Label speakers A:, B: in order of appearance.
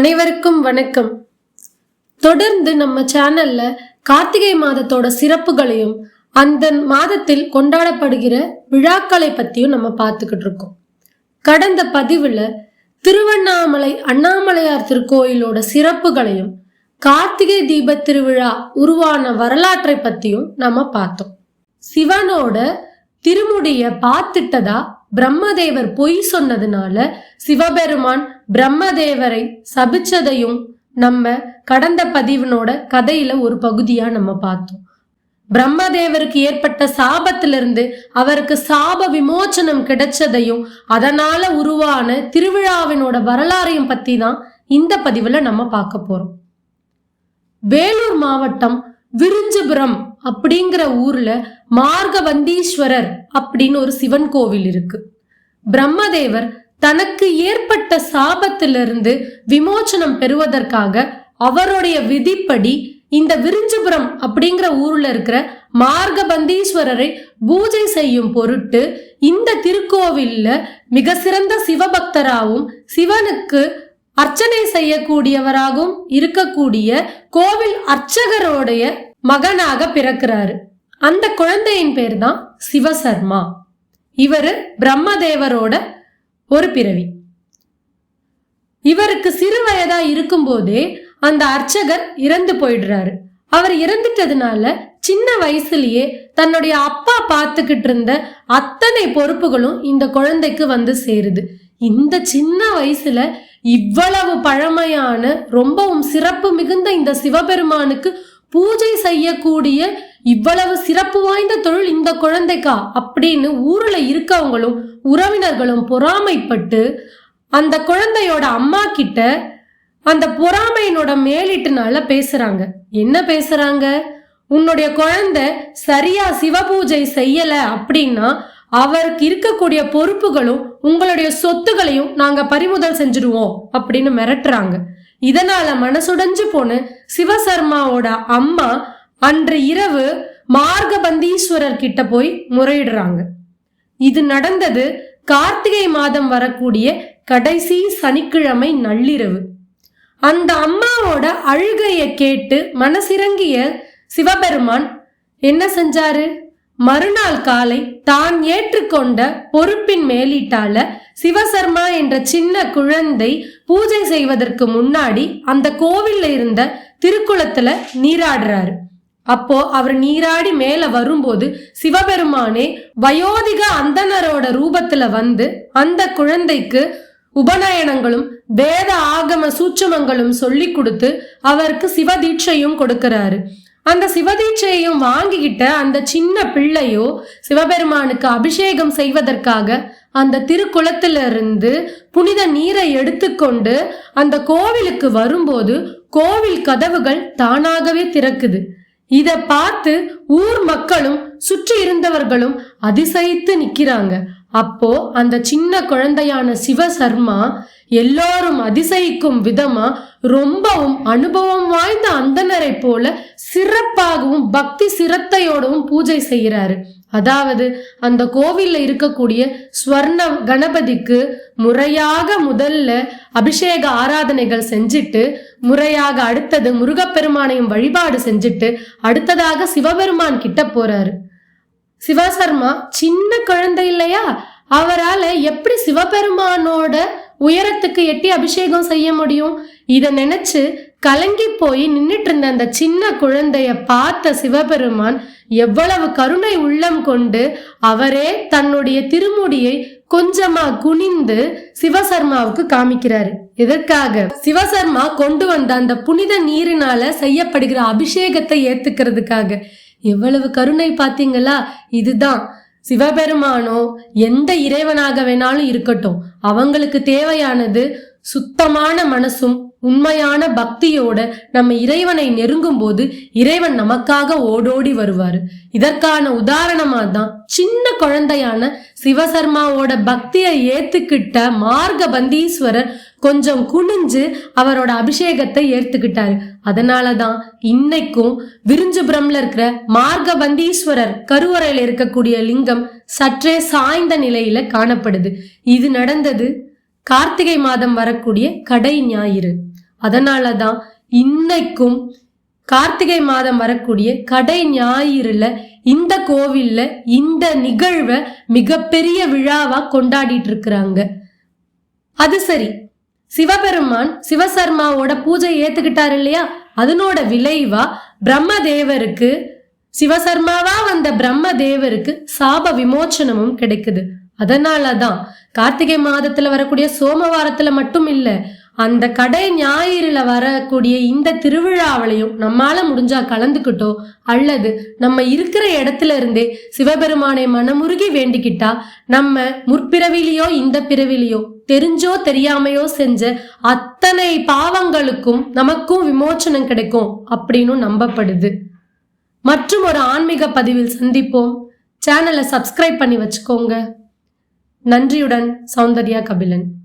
A: அனைவருக்கும் வணக்கம். தொடர்ந்து நம்ம சேனல்ல கார்த்திகை மாதத்தோட சிறப்புகளையும் அந்த மாதத்தில் கொண்டாடப்படுகிற விழாக்களை பத்தியும் நம்ம பார்த்துக்கிட்டு இருக்கோம். கடந்த பதிவுல திருவண்ணாமலை அண்ணாமலையார் திருக்கோயிலோட சிறப்புகளையும் கார்த்திகை தீப திருவிழா உருவான வரலாற்றை பத்தியும் நம்ம பார்த்தோம். சிவனோட திருமுடிய பார்த்துட்டதா பிரம்மதேவர் பொய் சொன்னதுனால சிவபெருமான் பிரம்மதேவரை சபிச்சதையும் நம்ம கடந்த பதிவினோட கதையில ஒரு பகுதியா நம்ம பார்த்தோம். பிரம்மதேவருக்கு ஏற்பட்ட சாபத்திலிருந்து அவருக்கு சாப விமோச்சனம் கிடைச்சதையும் அதனால உருவான திருவிழாவினோட வரலாறையும் பத்தி தான் இந்த பதிவுல நம்ம பார்க்க போறோம். வேலூர் மாவட்டம் விருஞ்சிபுரம் அப்படிங்கிற ஊர்ல மார்கவந்தீஸ்வரர் அப்படின்னு ஒரு சிவன் கோவில் இருக்கு. பிரம்மதேவர் தனக்கு ஏற்பட்ட சாபத்திலிருந்து விமோச்சனம் பெறுவதற்காக அவருடைய விதிப்படி இந்த விரிஞ்சிபுரம் அப்படிங்கிற ஊர்ல இருக்கிற மார்கபந்தீஸ்வரரை பூஜை செய்யும் பொருட்டு இந்த திருக்கோவில்ல மிக சிறந்த சிவபக்தராகவும் சிவனுக்கு அர்ச்சனை செய்யக்கூடியவராகவும் இருக்கக்கூடிய கோவில் அர்ச்சகரோடைய மகனாக பிறக்கிறாரு. அந்த குழந்தையின் பேர் தான் சிவசர்மா. இவரு பிரம்மதேவரோட ஒரு பிறவி. இவருக்கு சிறு வயதா இருக்கும்போதே அந்த அர்ச்சகர் இறந்து போயிடுறாரு. அவர் இறந்துட்டதுனால சின்ன வயசுலயே தன்னுடைய அப்பா பார்த்துக்கிட்டு இருந்த அத்தனை பொறுப்புகளும் இந்த குழந்தைக்கு வந்து சேருது. இந்த சின்ன வயசுல இவ்வளவு பழமையான ரொம்பவும் சிறப்பு மிகுந்த இந்த சிவபெருமானுக்கு பூஜை செய்யக்கூடிய இவ்வளவு சிறப்பு வாய்ந்த தொழில் இந்த குழந்தைக்கா அப்படின்னு ஊர்ல இருக்கவங்களும் உறவினர்களும் பொறாமைப்பட்டு அந்த குழந்தையோட அம்மா கிட்ட அந்த பொறாமையினோட மேலிட்டுனால பேசுறாங்க. என்ன பேசுறாங்க? உன்னுடைய குழந்தை சரியா சிவபூஜை செய்யல அப்படின்னா அவருக்கு இருக்கக்கூடிய பொறுப்புகளும் உங்களுடைய சொத்துகளையும் நாங்க பறிமுதல் செஞ்சிடுவோம் அப்படின்னு மிரட்டுறாங்க. இதனால மனசுடைஞ்சு போன சிவசர்மாவோட அம்மா அன்று இரவு மார்கபந்தீஸ்வரர் கிட்ட போய் முறையிடுறாங்க. இது நடந்தது கார்த்திகை மாதம் வரக்கூடிய கடைசி சனிக்கிழமை நள்ளிரவு. அந்த அம்மாவோட அழுகையை கேட்டு மனசிறங்கிய சிவபெருமான் என்ன செஞ்சாரு? மறுநாள் காலை தான் ஏற்றுக்கொண்ட பொறுப்பின் மேலீட்டால சிவசர்மா என்ற சின்ன குழந்தை பூஜை செய்வதற்கு முன்னாடி அந்த கோவில்ல இருந்த திருக்குளத்துல நீராடுறாரு. அப்போ அவர் நீராடி மேல வரும்போது சிவபெருமானே வயோதிக அந்தனரோட ரூபத்துல வந்து அந்த குழந்தைக்கு உபநயனங்களும் வேத ஆகம சூட்சமங்களும் சொல்லி கொடுத்து அவருக்கு சிவதீட்சையும் கொடுக்கிறாரு. அந்த சிவதீட்சையையும் வாங்கிக்கிட்ட அந்த சின்ன பிள்ளையோ சிவபெருமானுக்கு அபிஷேகம் செய்வதற்காக அந்த திருக்குளத்திலிருந்து புனித நீரை எடுத்துக்கொண்டு அந்த கோவிலுக்கு வரும்போது கோவில் கதவுகள் தானாகவே திறக்குது. இத பார்த்து ஊர் மக்களும் சுற்றி இருந்தவர்களும் அதிசயித்து நிக்கிறாங்க. அப்போ அந்த சின்ன குழந்தையான சிவசர்மா எல்லாரும் அதிசயிக்கும் விதமா ரொம்பவும் அனுபவம் வாய்ந்த அந்த அந்தனரை போல சிறப்பாகவும் பக்தி சிரத்தையோடவும் பூஜை செய்கிறாரு. அதாவது அந்த கோவில்ல இருக்கக்கூடிய ஸ்வர்ண கணபதிக்கு முறையாக முதல்ல அபிஷேக ஆராதனைகள் செஞ்சுட்டு முறையாக அடுத்தது முருகப்பெருமானையும் வழிபாடு செஞ்சுட்டு அடுத்ததாக சிவபெருமான் கிட்ட போறாரு. சிவசர்மா சின்ன குழந்தை இல்லையா? அவரால் எப்படி சிவபெருமானோட உயரத்துக்கு எட்டி அபிஷேகம் செய்ய முடியும்? இதை நினைச்சு கலங்கி போய் நின்னுட்டு இருந்த அந்த சின்ன குழந்தைய பார்த்த சிவபெருமான் எவ்வளவு கருணை உள்ளம் கொண்டு அவரே தன்னுடைய திருமுடியை கொஞ்சமா குனிந்து சிவசர்மாவுக்கு காமிக்கிறாரு. எதற்காக? சிவசர்மா கொண்டு வந்த அந்த புனித நீரினால செய்யப்படுகிற அபிஷேகத்தை ஏத்துக்கிறதுக்காக. எவ்வளவு கருணை பாத்தீங்களா இதுதான். சிவபெருமானோ எந்த இறைவனாக வேணாலும் இருக்கட்டும். அவங்களுக்கு தேவையானது சுத்தமான மனசும் உண்மையான பக்தியோட நம்ம இறைவனை நெருங்கும் போது இறைவன் நமக்காக ஓடோடி வருவாரு. இதற்கான உதாரணமா தான் சின்ன குழந்தையான சிவசர்மாவோட பக்தியை ஏத்துக்கிட்ட மார்கபந்தீஸ்வரர் கொஞ்சம் குனிஞ்சு அவரோட அபிஷேகத்தை ஏத்துக்கிட்டாரு. அதனாலதான் இன்னைக்கும் விரிஞ்சுபுரம்ல இருக்கிற மார்கபந்தீஸ்வரர் கருவறையில இருக்கக்கூடிய லிங்கம் சற்றே சாய்ந்த நிலையில காணப்படுது. இது நடந்தது கார்த்திகை மாதம் வரக்கூடிய கடை ஞாயிறு. அதனால தான் இன்னைக்கும் கார்த்திகை மாதம் வரக்கூடிய கடை ஞாயிறுல இந்த கோவில்ல இந்த நிகழ்வை மிகப்பெரிய விழாவா கொண்டாடிட்டு இருக்கிறாங்க அது சரி சிவபெருமான் சிவசர்மாவோட பூஜை ஏத்துக்கிட்டாரு இல்லையா? அதனோட விளைவா பிரம்மதேவருக்கு சிவசர்மாவா வந்த பிரம்மதேவருக்கு சாப விமோச்சனமும் கிடைக்குது. அதனாலதான் கார்த்திகை மாதத்துல வரக்கூடிய சோமவாரத்துல மட்டும் இல்ல அந்த கடை ஞாயிறுல வரக்கூடிய இந்த திருவிழாவிலையும் நம்மால முடிஞ்சா கலந்துக்கிட்டோ அல்லது நம்ம இருக்கிற இடத்துல இருந்தே சிவபெருமானை மனமுருகி வேண்டிக்கிட்டா நம்ம முற்பிறவிலையோ இந்த பிறவிலையோ தெரிஞ்சோ தெரியாமையோ செஞ்ச அத்தனை பாவங்களுக்கும் நமக்கும் விமோச்சனம் கிடைக்கும் அப்படின்னு நம்பப்படுது. மற்றும் ஒரு ஆன்மீக பதிவில் சந்திப்போம். சேனலை சப்ஸ்கிரைப் பண்ணி வச்சுக்கோங்க. நன்றியுடன் சௌந்தர்யா கபிலன்.